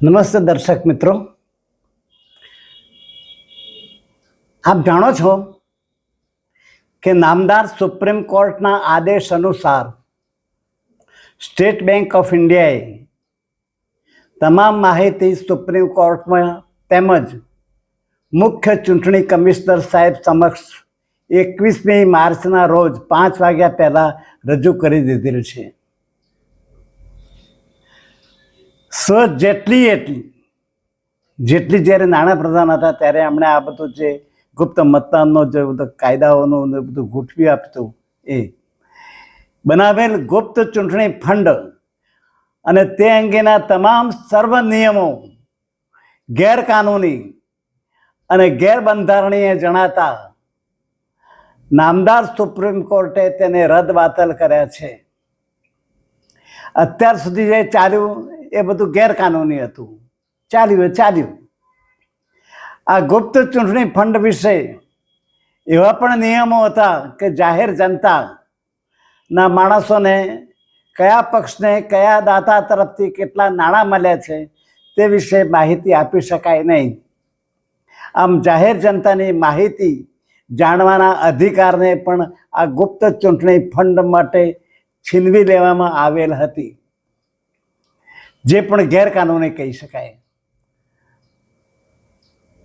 નમસ્તે દર્શક મિત્રો. આપ જાણો છો કે નામદાર સુપ્રીમ કોર્ટના આદેશ અનુસાર સ્ટેટ બેંક ઓફ ઇન્ડિયાએ તમામ માહિતી સુપ્રીમ કોર્ટમાં તેમજ મુખ્ય ચૂંટણી કમિશનર સાહેબ સમક્ષ એકવીસમી માર્ચના રોજ પાંચ વાગ્યા પહેલાં રજૂ કરી દીધેલ છે. સ જેટલી એટલી. જેટલી જ્યારે નાણાપ્રધાન હતા ત્યારે એમણે આ બધું જે ગુપ્ત મતદાનનો જે બધો કાયદાઓનું બધું ગોઠવી આપતું એ. બનાવેલ ગુપ્ત ચૂંટણી ફંડ અને તે અંગેના તમામ સર્વ નિયમો ગેરકાનૂની અને ગેરબંધારણીય જણાતા નામદાર સુપ્રીમ કોર્ટે તેને રદ બાતલ કર્યા છે. અત્યાર સુધી જે ચાલ્યું એ બધું ગેરકાનૂની હતું. ચાલ્યું ચાલ્યું. આ ગુપ્ત ચૂંટણી ફંડ વિશે એવા પણ નિયમો હતા કે જાહેર જનતાના માણસોને કયા પક્ષને કયા દાતા તરફથી કેટલા નાણાં મળ્યા છે તે વિશે માહિતી આપી શકાય નહીં. આમ જાહેર જનતાની માહિતી જાણવાના અધિકારને પણ આ ગુપ્ત ચૂંટણી ફંડ માટે છીનવી લેવામાં આવેલ હતી. જે પણ ગેરકાનૂની કહી શકાય.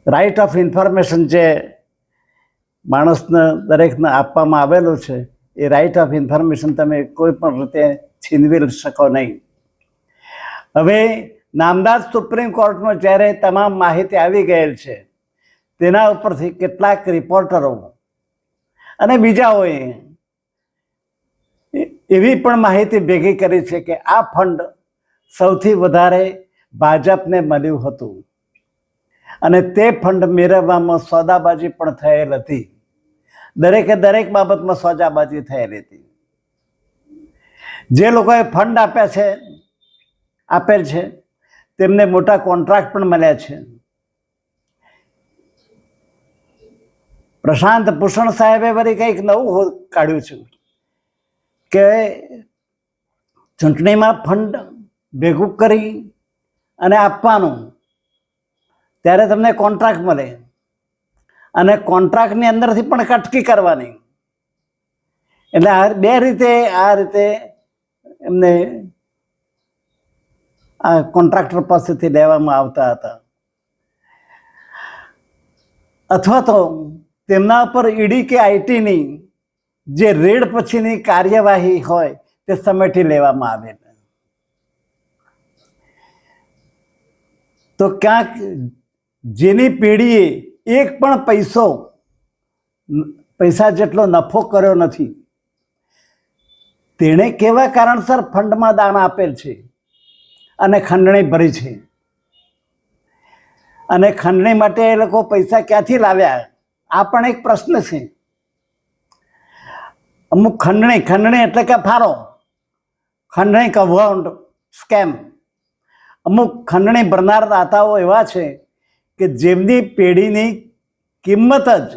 રાઇટ ઓફ ઇન્ફોર્મેશન જે માણસને દરેકને આપવામાં આવેલું છે, એ રાઇટ ઓફ ઇન્ફોર્મેશન તમે કોઈ પણ રીતે છીનવી શકો નહીં. હવે નામદાર સુપ્રીમ કોર્ટમાં જ્યારે તમામ માહિતી આવી ગયેલ છે, તેના ઉપરથી કેટલાક રિપોર્ટરો અને બીજાઓએ એવી પણ માહિતી ભેગી કરી છે કે આ ફંડ સૌથી વધારે ભાજપને મળ્યું હતું. અને તે ફંડ મેળવવામાં સોદાબાજી પણ થયેલ હતી. દરેકે દરેક બાબતમાં સોદાબાજી થયેલી હતી. જે લોકોએ ફંડ આપ્યા છે, આપેલ છે, તેમને મોટા કોન્ટ્રાક્ટ પણ મળ્યા છે. પ્રશાંત ભૂષણ સાહેબે વળી કંઈક નવું કાઢ્યું છે કે ચૂંટણીમાં ફંડ ભેગું કરી અને આપવાનું. ત્યારે તમને કોન્ટ્રાક્ટ મળે. અને કોન્ટ્રાક્ટની અંદરથી પણ કટકી કરવાની. એટલે આ બે રીતે, આ રીતે એમને આ કોન્ટ્રાક્ટર પાસેથી લેવામાં આવતા હતા. અથવા તો તેમના પર ઈડી કે આઈટીની જે રેડ પછીની કાર્યવાહી હોય તે સમેટી લેવામાં આવે. તો ક્યાંક જેની પેઢીએ એક પણ પૈસો પૈસા જેટલો નફો કર્યો નથી. તેણે કેવા કારણસર ફંડમાં દાન આપેલ છે? અને ખંડણી ભરી છે? અને ખંડણી માટે એ લોકો પૈસા ક્યાંથી લાવ્યા? આ પણ એક પ્રશ્ન છે. અમુક ખંડણી ખંડણી એટલે કે ફારો. ખંડણી કૌભાંડ સ્કેમ. અમુક ખંડણી ભરનાર દાતાઓ એવા છે કે જેમની પેઢીની કિંમત જ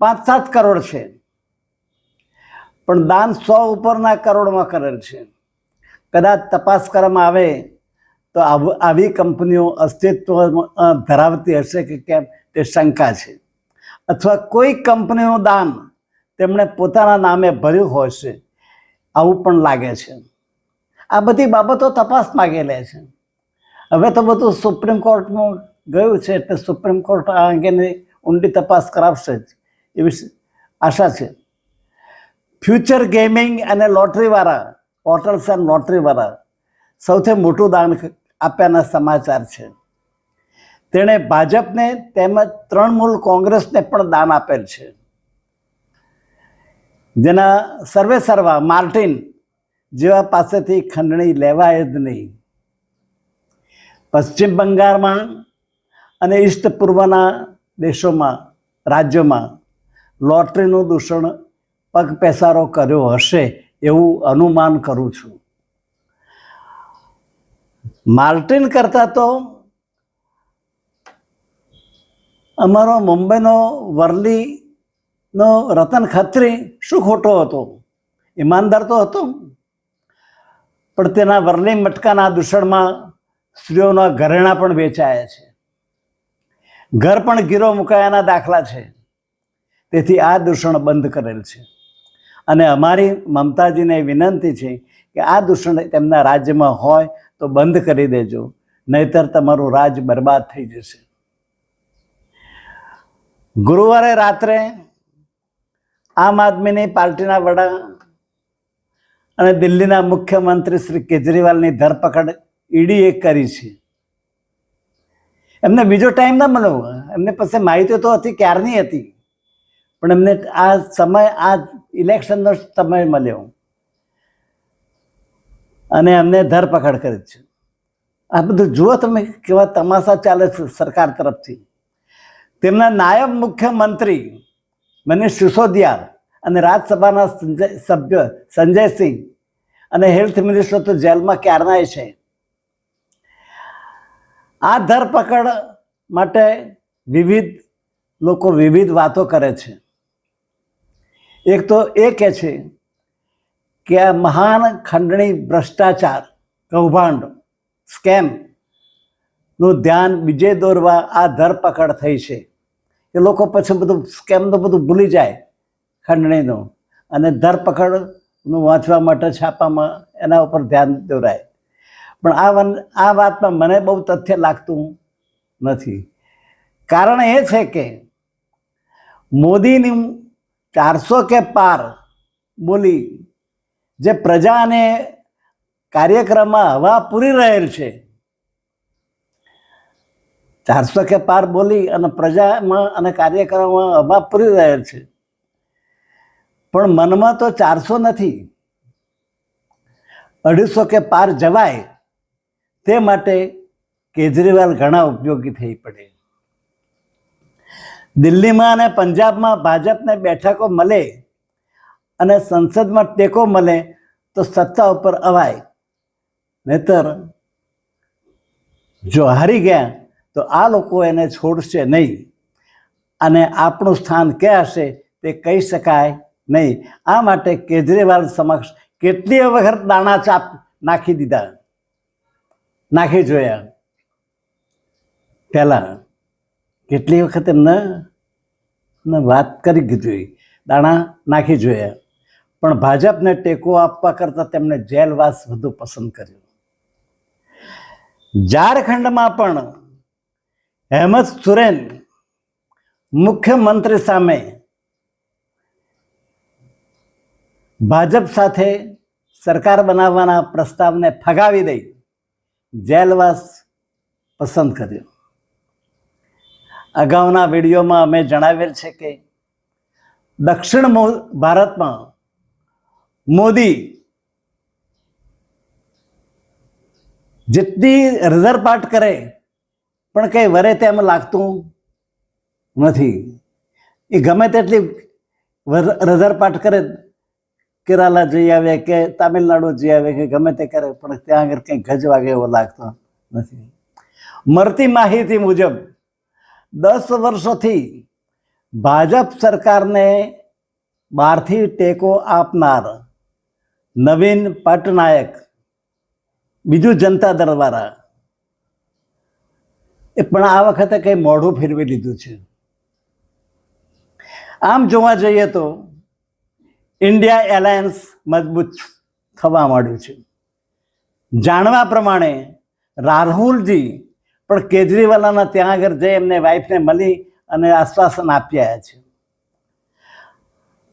પાંચ સાત કરોડ છે. પણ દાન સો ઉપરના કરોડમાં કરેલ છે. કદાચ તપાસ કરવામાં આવે તો આવી કંપનીઓ અસ્તિત્વ ધરાવતી હશે કે કેમ તે શંકા છે. અથવા કોઈ કંપનીનું દાન તેમણે પોતાના નામે ભર્યું હોય છે, આવું પણ લાગે છે. આ બધી બાબતો તપાસ માગી છે. હવે તો બધું સુપ્રીમ કોર્ટમાં ગયું છે એટલે સુપ્રીમ કોર્ટ આ અંગેની ઊંડી તપાસ કરાવશે જ એવી આશા છે. ફ્યુચર ગેમિંગ અને લોટરીવાળા પોર્ટલ્સ એન્ડ લોટરીવાળા સૌથી મોટું દાન આપ્યાના સમાચાર છે. તેણે ભાજપને તેમજ તૃણમૂલ કોંગ્રેસને પણ દાન આપેલ છે. જેના સર્વે સર્વા માર્ટિન જેવા પાસેથી ખંડણી લેવાય જ નહીં. પશ્ચિમ બંગાળમાં અને ઈસ્ટ પૂર્વના દેશોમાં, રાજ્યોમાં લોટરીનું દૂષણ પગ પેસારો કર્યો હશે એવું અનુમાન કરું છું. માર્ટિન કરતાં તો અમારો મુંબઈનો વરલીનો રતન ખત્રી શું ખોટો હતો? ઈમાનદાર તો હતો. પણ તેના વરલી મટકાના દૂષણમાં સ્ત્રીઓના ઘરેણાં પણ વેચાયા છે. ઘર પણ ગીરો મુકાયાના દાખલા છે. તેથી આ દૂષણ બંધ કરેલ છે. અને અમારી મમતાજીને વિનંતી છે કે આ દૂષણ તેમના રાજ્યમાં હોય તો બંધ કરી દેજો, નહીતર તમારું રાજ બરબાદ થઈ જશે. ગુરુવારે રાત્રે આમ આદમીની પાર્ટીના વડા અને દિલ્હીના મુખ્યમંત્રી શ્રી કેજરીવાલની ધરપકડ ઈડીએ કરી છે. એમને બીજો ટાઈમ ના મળ્યો. એમને પાસે માહિતી તો હતી, ક્યારની હતી. પણ એમને આ સમય, આ ઇલેક્શનનો સમય મળ્યો. અને એમને ધરપકડ કરી છે. આ બધું જુઓ તમે કેવા તમાશા ચાલે છે સરકાર તરફથી. તેમના નાયબ મુખ્યમંત્રી મનીષ સિસોદિયા અને રાજ્યસભાના સંજય, સભ્ય સંજયસિંહ અને હેલ્થ મિનિસ્ટર તો જેલમાં ક્યારનાય છે. આ ધરપકડ માટે વિવિધ લોકો વિવિધ વાતો કરે છે. એક તો એ કહે છે કે આ મહાન ખંડણી ભ્રષ્ટાચાર, કૌભાંડ, સ્કેમનું ધ્યાન બીજે દોરવા આ ધરપકડ થઈ છે. એ લોકો પછી બધું સ્કેમનું બધું ભૂલી જાય ખંડણીનું. અને ધરપકડનું વાંચવા માટે છાપામાં એના ઉપર ધ્યાન દોરાય. પણ આ આ વાતમાં મને બહુ તથ્ય લાગતું નથી. કારણ એ છે કે મોદીની ચારસો કે પાર બોલી જે પ્રજાને કાર્યક્રમમાં હવા પૂરી રહેલ છે, ચારસો કે પાર બોલી અને પ્રજામાં અને કાર્યક્રમમાં હવા પૂરી રહેલ છે. પણ મનમાં તો ચારસો નથી. અઢીસો કે પાર જવાય તે માટે કેજરીવાલ ઘણા ઉપયોગી થઈ પડે. દિલ્હીમાં અને પંજાબમાં ભાજપને બેઠકો મળે અને સંસદમાં ટેકો મળે તો સત્તા ઉપર અવાય. નહીતર જો હારી ગયા તો આ લોકો એને છોડશે નહીં. અને આપણું સ્થાન ક્યાં હશે તે કહી શકાય નહીં. આ માટે કેજરીવાલ સમક્ષ કેટલી વખત દાણા ચાપ નાખી દીધા. નાખી જોયા. પહેલાં કેટલી વખત એમને વાત કરી દીધી દાણા નાખી જોયા. પણ ભાજપને ટેકો આપવા કરતાં તેમણે જેલવાસ વધુ પસંદ કર્યો. ઝારખંડમાં પણ હેમંત સુરેન મુખ્યમંત્રી સામે ભાજપ સાથે સરકાર બનાવવાના પ્રસ્તાવને ફગાવી દઈ. જેલવાસ પસંદ કર્યો. અગાઉના વિડીયોમાં અમે જણાવેલ છે કે દક્ષિણ ભારતમાં મોદી જેટલી રઝરપાટ કરે, પણ કંઈ વરે તેમ લાગતું નથી. એ ગમે તેટલી રઝરપાટ કરે કેરાલા જઈ આવે કે તામિલનાડુ જઈ આવે કે ગમે તે કરે, પણ ત્યાં આગળ કંઈ ગજ એવો લાગતો નથી. મળતી માહિતી મુજબ, દસ વર્ષોથી ભાજપ સરકારને બહારથી ટેકો આપનાર નવીન પટનાયક, બીજું જનતા દરવાળા એ પણ આ વખતે કંઈ મોઢું ફેરવી લીધું છે. આમ જોવા જઈએ તો ઇન્ડિયા એલાયન્સ મજબૂત થવા માંડ્યું છે. જાણવા પ્રમાણે રાહુલજી પણ કેજરીવાલના ત્યાં આગળ જઈ એમને વાઈફને મળી અને આશ્વાસન આપ્યા છે.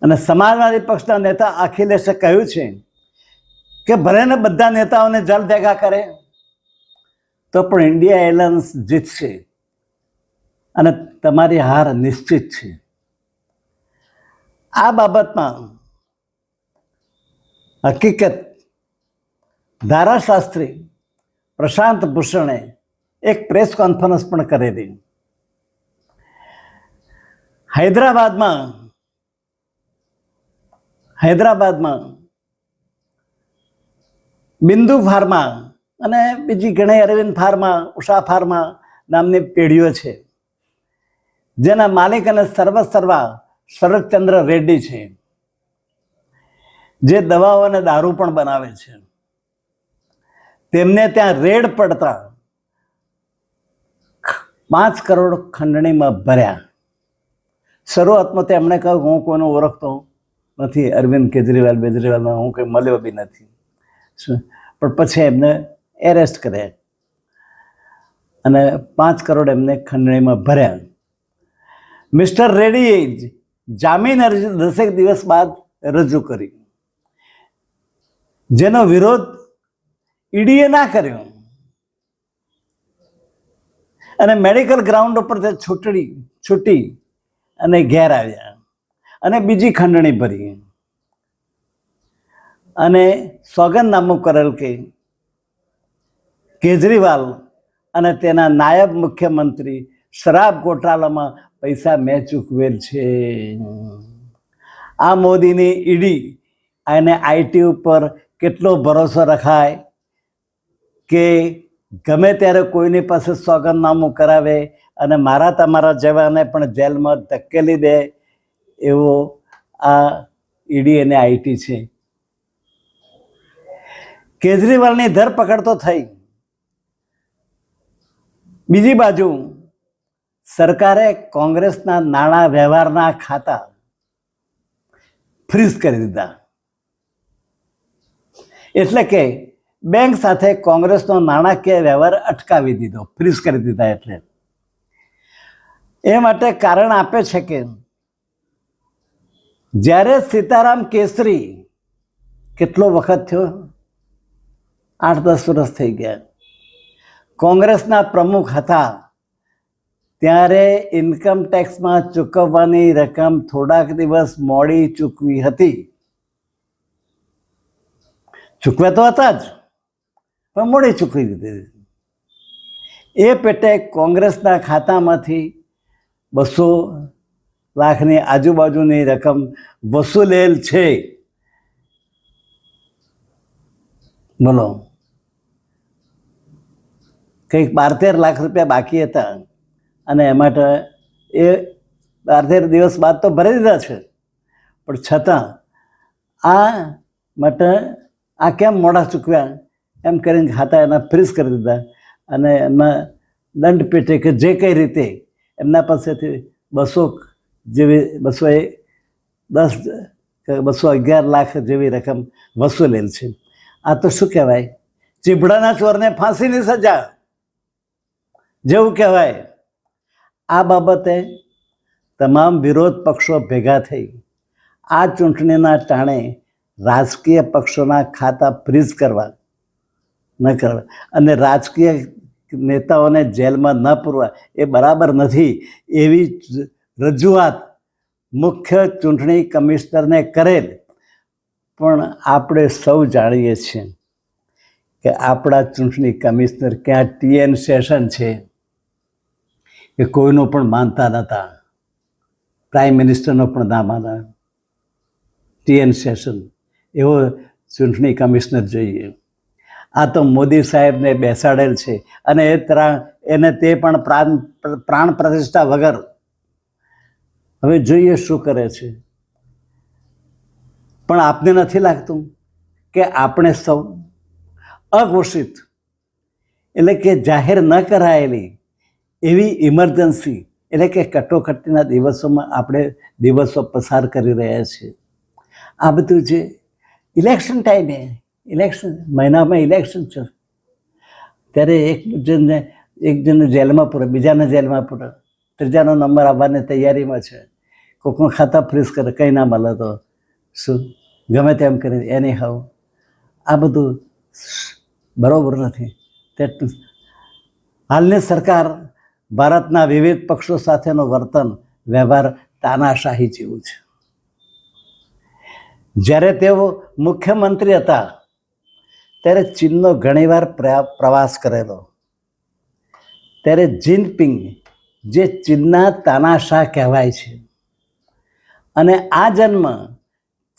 અને સમાજવાદી પક્ષના નેતા અખિલેશે કહ્યું છે કે ભલે ને બધા નેતાઓને જલ ભેગા કરે, તો પણ ઇન્ડિયા એલાયન્સ જીતશે. અને તમારી હાર નિશ્ચિત છે. આ બાબતમાં હકીકત. ધારાશાસ્ત્રી પ્રશાંત ભૂષણે એક પ્રેસ કોન્ફરન્સ પણ કરેલી. હૈદરાબાદમાં હૈદરાબાદમાં બિંદુ ફાર્મા અને બીજી ઘણી અરવિંદ ફાર્મા, ઉષા ફાર્મા નામની પેઢીઓ છે. જેના માલિક અને સર્વ સર્વા શરદચંદ્ર રેડ્ડી છે. જે દવાઓ અને દારૂ પણ બનાવે છે. તેમને ત્યાં રેડ પડતા પાંચ કરોડ ખંડણીમાં ભર્યા. શરૂઆતમાં તેમણે કહ્યું હું કોઈને ઓળખતો નથી, અરવિંદ કેજરીવાલ બેજરીવાલનો હું કંઈ મળ્યો બી નથી. પણ પછી એમને એરેસ્ટ કર્યા. અને પાંચ કરોડ એમને ખંડણીમાં ભર્યા. મિસ્ટર રેડ્ડીએ જ જામીન અરજી દસેક દિવસ બાદ રજૂ કરી. જેનો વિરોધ ઈડીએ ના કર્યો. અને મેડિકલ ગ્રાઉન્ડ ઉપર તે છૂટડી, છૂટી અને ઘેર આવ્યા. અને બીજી ખંડણી ભરી. અને સોગંદનામું કરેલ કે કેજરીવાલ અને તેના નાયબ મુખ્યમંત્રી શરાબ ગોટાલામાં પૈસા મેં ચૂકવેલ છે. આ મોદીની ઈડી અને આઈટી ઉપર કેટલો ભરોસો રખાય કે ગમે ત્યારે કોઈની પાસે સોગંદનામું કરાવે અને મારા તમારા જેવાને પણ જેલમાં ધકેલી દે એવો આ ઈડી અને આઈટી છે. કેજરીવાલની ધરપકડ તો થઈ. બીજી બાજુ, સરકારે કોંગ્રેસના નાણાં વ્યવહારના ખાતા ફ્રીઝ કરી દીધા. એટલે કે બેંક સાથે કોંગ્રેસનો નાણાકીય વ્યવહાર અટકાવી દીધો ફ્રીઝ કરી દીધા એટલે. એ માટે કારણ આપે છે કે જ્યારે સીતારામ કેસરી કેટલો વખત થયો? આઠ દસ વર્ષ થઈ ગયા. કોંગ્રેસના પ્રમુખ હતા. ત્યારે ઇન્કમ ટેક્સમાં ચૂકવવાની રકમ થોડાક દિવસ મોડી ચૂકવી હતી. ચૂકવ્યા તો હતા જ, પણ મોડી ચૂકવી દીધી. એ પેટે કોંગ્રેસના ખાતામાંથી બસો લાખની આજુબાજુની રકમ વસૂલેલ છે. બોલો. કંઈક બાર તેર લાખ રૂપિયા બાકી હતા અને એ માટે એ બાર તેર દિવસ બાદ તો ભરી દીધા છે. પણ છતાં આ માટે આ કેમ મોડા ચૂકવ્યા એમ કરીને ખાતા એના ફ્રીઝ કરી દીધા અને એમાં દંડ પેટે કે જે કઈ રીતે એમના પાસેથી બસો જેવી, બસો એ દસ બસો અગિયાર લાખ જેવી રકમ વસૂલેલ છે. આ તો શું કહેવાય? ચીભડાના ચોરને ફાંસીની સજા. જેવું કહેવાય. આ બાબતે તમામ વિરોધ પક્ષો ભેગા થઈ આ ચૂંટણીના ટાણે રાજકીય પક્ષોના ખાતા ફ્રીઝ કરવા, ન કરવા. અને રાજકીય નેતાઓને જેલમાં ન પૂરવા, એ બરાબર નથી. એવી રજૂઆત મુખ્ય ચૂંટણી કમિશનરને કરેલ. પણ આપણે સૌ જાણીએ છીએ કે આપણા ચૂંટણી કમિશનર ક્યાં ટીએન સેશન છે, એ કોઈનું પણ માનતા નહોતા. પ્રાઇમ મિનિસ્ટરનો પણ ના માના. ટીએન સેશન એવો ચૂંટણી કમિશનર જોઈએ. આ તો મોદી સાહેબને બેસાડેલ છે અને એ તરા એને તે પણ પ્રાણ પ્રાણ પ્રતિષ્ઠા વગર હવે જોઈએ શું કરે છે. પણ આપને નથી લાગતું કે આપણે સૌ અઘોષિત એટલે કે જાહેર ન કરાયેલી એવી ઇમરજન્સી એટલે કે કટોકટીના દિવસોમાં આપણે દિવસો પસાર કરી રહ્યા છીએ. આ બધું જે ઇલેક્શન ટાઈમે ઇલેક્શન મહિનામાં ઇલેક્શન છે. ત્યારે એક જણને એક જણને જેલમાં પૂરે, બીજાને જેલમાં પૂરે. ત્રીજાનો નંબર આવવાની તૈયારીમાં છે. કોઈકનું ખાતા ફ્રીઝ કરે, કંઈ ના મળે તો શું? ગમે તેમ કરી, એની હાવ. આ બધું બરાબર નથી. તે હાલની સરકાર ભારતના વિવિધ પક્ષો સાથેનો વર્તન, વ્યવહાર તાનાશાહી જેવું છે. જ્યારે તેઓ મુખ્યમંત્રી હતા, ત્યારે ચીનનો ઘણીવાર પ્રવાસ કરેલો. ત્યારે જિનપિંગ, જે ચીનના તાનાશાહ કહેવાય છે. અને આ જન્મ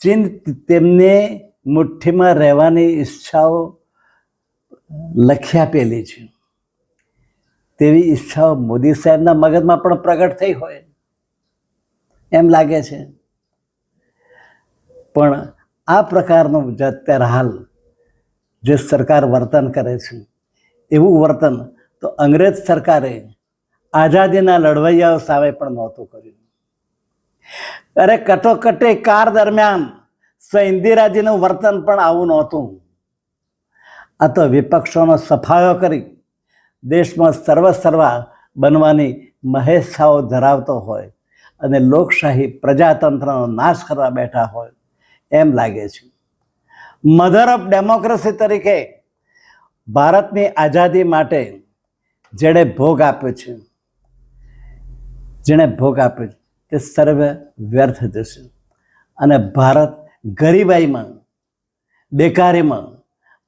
ચીન તેમને મુઠ્ઠીમાં રહેવાની ઈચ્છાઓ લખી આપેલી છે. તેવી ઈચ્છાઓ મોદી સાહેબના મગજમાં પણ પ્રગટ થઈ હોય એમ લાગે છે. પણ આ પ્રકારનું જે અત્યારે હાલ જે સરકાર વર્તન કરે છે, એવું વર્તન તો અંગ્રેજ સરકારે આઝાદીના લડવૈયાઓ સામે પણ નહોતું કર્યું. અરે કટોકટી કાર દરમિયાન સ ઇન્દિરાજીનું વર્તન પણ આવું નહોતું. આ તો વિપક્ષોનો સફાયો કરી દેશમાં સર્વ સર્વા બનવાની મહેચ્છાઓ ધરાવતો હોય અને લોકશાહી પ્રજાતંત્રનો નાશ કરવા બેઠા હોય. એમ લાગે છે. મધર ઓફ ડેમોક્રેસી તરીકે ભારતની આઝાદી માટે જેણે ભોગ આપ્યો છે, જેણે ભોગ આપ્યો છે, તે સર્વે વ્યર્થ જશે. અને ભારત ગરીબાઈમાં, બેકારીમાં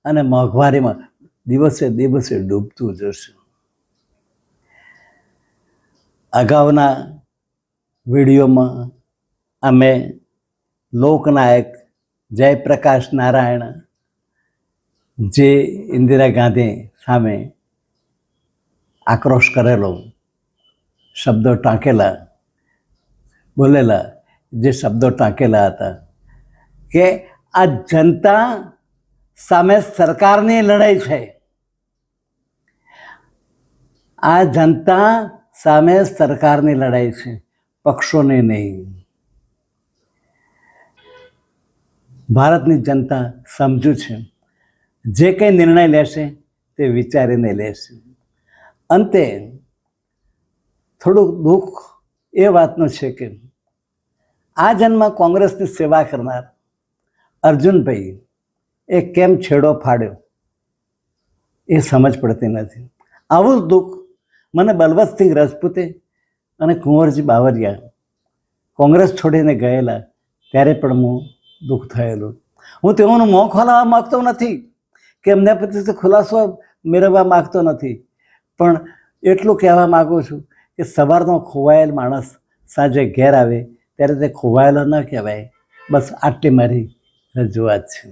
અને મોંઘવારીમાં દિવસે દિવસે ડૂબતું જશે. અગાઉના વિડીયોમાં અમે લોકનાયક, જયપ્રકાશ નારાયણ, જે ઇન્દિરા ગાંધી સામે આક્રોશ કરેલો, શબ્દો ટાંકેલા, બોલેલા, જે શબ્દો ટાંકેલા હતા કે આ જનતા સામે સરકારની લડાઈ છે. આ જનતા સામે સરકારની લડાઈ છે. પક્ષોની નહીં. ભારતની જનતા સમજુ છે. જે કંઈ નિર્ણય લેશે તે વિચારીને લેશે. અંતે, થોડુંક દુઃખ એ વાતનું છે કે, આ જન્મમાં કોંગ્રેસની સેવા કરનાર અર્જુનભાઈ એ કેમ છેડો ફાડ્યો? એ સમજ પડતી નથી. આવું જ દુઃખ મને બલવતસિંહ રાજપૂતે અને કુંવરજી બાવરિયા કોંગ્રેસ છોડીને ગયેલા, ત્યારે પણ હું દુઃખ થયેલું. હું તેઓનું મોં ખોલાવવા માગતો નથી કે એમને પ્રત્યે ખુલાસો મેળવવા માગતો નથી. પણ એટલું કહેવા માગું છું કે સવારનો ખોવાયેલ માણસ સાંજે ઘેર આવે, ત્યારે તે ખોવાયેલો ન કહેવાય. બસ આટલી મારી રજૂઆત છે.